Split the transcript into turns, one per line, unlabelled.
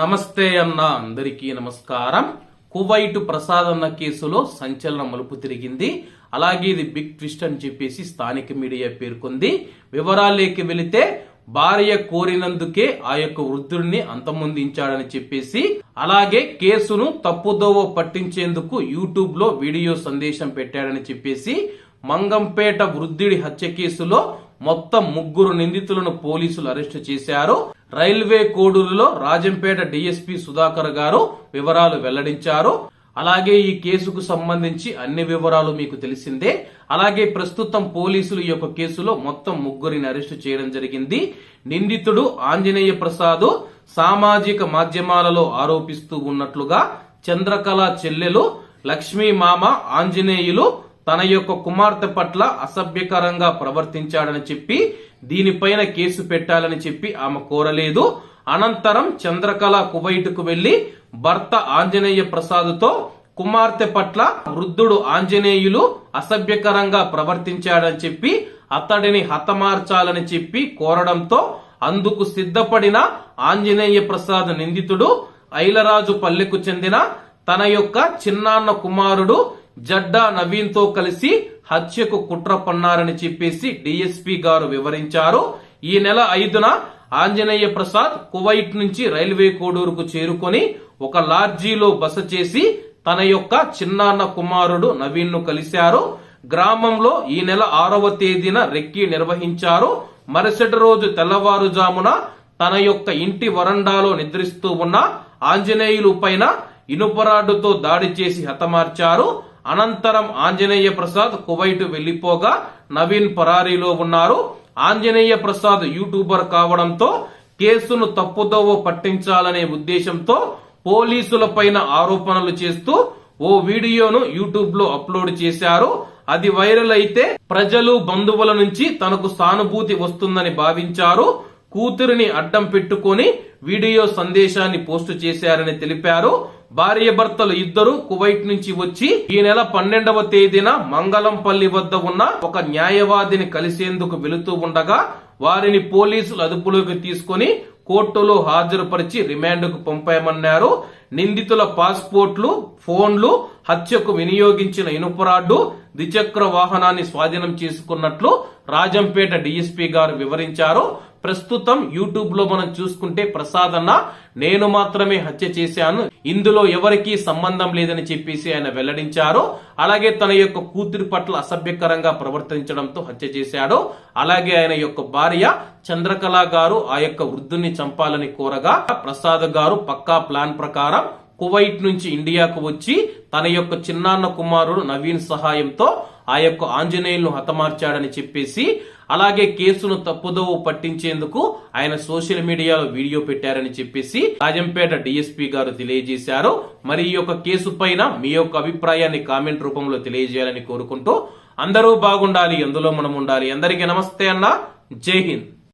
నమస్తే అన్న అందరికీ నమస్కారం. కువైట్ ప్రసాద్ అన్న కేసులో సంచలన మలుపు తిరిగింది. అలాగే ఇది బిగ్ ట్విస్ట్ అని చెప్పేసి స్థానిక మీడియా పేర్కొంది. వివరాలేకి వెళితే భార్య కోరినందుకే ఆ యొక్క వృద్ధుడిని అంతమొందించాడని చెప్పేసి అలాగే కేసును తప్పుదోవ పట్టించేందుకు యూట్యూబ్లో వీడియో సందేశం పెట్టాడని చెప్పేసి మంగంపేట వృద్ధుడి హత్య కేసులో మొత్తం ముగ్గురు నిందితులను పోలీసులు అరెస్టు చేశారు. రైల్వే కోడూరులో రాజంపేట డీఎస్పీ సుధాకర్ గారు వివరాలు వెల్లడించారు. అలాగే ఈ కేసుకు సంబంధించి అన్ని వివరాలు మీకు తెలిసిందే. అలాగే ప్రస్తుతం పోలీసులు ఈ యొక్క కేసులో మొత్తం ముగ్గురిని అరెస్టు చేయడం జరిగింది. నిందితుడు ఆంజనేయ ప్రసాద్ సామాజిక మాధ్యమాలలో ఆరోపిస్తూ ఉన్నట్లుగా చంద్రకళ చెల్లెలు లక్ష్మీ మామ ఆంజనేయులు తన యొక్క కుమార్తె పట్ల అసభ్యకరంగా ప్రవర్తించాడని చెప్పి దీనిపైన కేసు పెట్టాలని చెప్పి ఆమె కోరలేదు. అనంతరం చంద్రకళ కువైట్కు వెళ్ళి భర్త ఆంజనేయ ప్రసాద్తో కుమార్తె పట్ల వృద్ధుడు ఆంజనేయులు అసభ్యకరంగా ప్రవర్తించాడని చెప్పి అతడిని హతమార్చాలని చెప్పి కోరడంతో అందుకు సిద్ధపడిన ఆంజనేయ ప్రసాద్ నిందితుడు ఐలరాజు పల్లెకు చెందిన తన యొక్క చిన్నాన్న కుమారుడు జడ్డా నవీన్తో కలిసి హత్యకు కుట్ర పన్నారని చెప్పేసి డిఎస్పి గారు వివరించారు. ఈ నెల ఐదున ఆంజనేయ ప్రసాద్ కువైట్ నుంచి రైల్వే కోడూరుకు చేరుకొని ఒక లార్జీలో బస చేసి తన యొక్క చిన్నాన్న కుమారుడు నవీన్ను కలిశారు. గ్రామంలో ఈ నెల ఆరవ తేదీన రెక్కి నిర్వహించారు. మరుసటి రోజు తెల్లవారుజామున తన యొక్క ఇంటి వరండాలో నిద్రిస్తూ ఉన్న ఆంజనేయులు పైన ఇనుపరాడుతో దాడి చేసి హతమార్చారు. అనంతరం ఆంజనేయ ప్రసాద్ కువైట్ వెళ్ళిపోగా నవీన్ పరారీలో ఉన్నారు. ఆంజనేయ ప్రసాద్ యూట్యూబర్ కావడంతో కేసును తప్పుదోవ పట్టించాలనే ఉద్దేశంతో పోలీసుల పైన ఆరోపణలు చేస్తూ ఓ వీడియోను యూట్యూబ్లో అప్లోడ్ చేశారు. అది వైరల్ అయితే ప్రజలు బంధువుల నుంచి తనకు సానుభూతి వస్తుందని భావించారు. కూతురిని అడ్డం పెట్టుకొని వీడియో సందేశాన్ని పోస్టు చేశారని తెలిపారు. భార్య భర్తలు ఇద్దరు కువైట్ నుంచి వచ్చి ఈ నెల పన్నెండవ తేదీన మంగళంపల్లి వద్ద ఉన్న ఒక న్యాయవాదిని కలిసేందుకు వెళుతూ ఉండగా వారిని పోలీసులు అదుపులోకి తీసుకొని కోర్టులో హాజరుపరిచి రిమాండ్కు పంపామన్నారు. నిందితుల పాస్పోర్ట్లు ఫోన్లు హత్యకు వినియోగించిన ఇనుపరాడ్డు ద్విచక్ర వాహనాన్ని స్వాధీనం చేసుకున్నట్లు రాజంపేట డీఎస్పీ గారు వివరించారు. ప్రస్తుతం యూట్యూబ్లో మనం చూసుకుంటే ప్రసాద్ అన్న నేను మాత్రమే హత్య చేశాను ఇందులో ఎవరికీ సంబంధం లేదని చెప్పేసి ఆయన వెల్లడించారు. అలాగే తన యొక్క కూతురి పట్ల అసభ్యకరంగా ప్రవర్తించడంతో హత్య చేశాడు. అలాగే ఆయన యొక్క భార్య చంద్రకళ గారు ఆ యొక్క వృద్ధుని చంపాలని కోరగా ప్రసాద్ గారు పక్కా ప్లాన్ ప్రకారం కువైట్ నుంచి ఇండియాకు వచ్చి తన యొక్క చిన్నాన్న కుమారుడు నవీన్ సహాయంతో ఆ యొక్క ఆంజనేయులను హతమార్చాడని చెప్పేసి అలాగే కేసును తప్పుదోవ పట్టించేందుకు ఆయన సోషల్ మీడియాలో వీడియో పెట్టారని చెప్పేసి రాజంపేట డిఎస్పీ గారు తెలియజేశారు. మరి ఈ యొక్క కేసు పైన మీ యొక్క అభిప్రాయాన్ని కామెంట్ రూపంలో తెలియజేయాలని కోరుకుంటూ అందరూ బాగుండాలి ఎందులో మనం ఉండాలి అందరికీ నమస్తే అన్న. జై హింద్.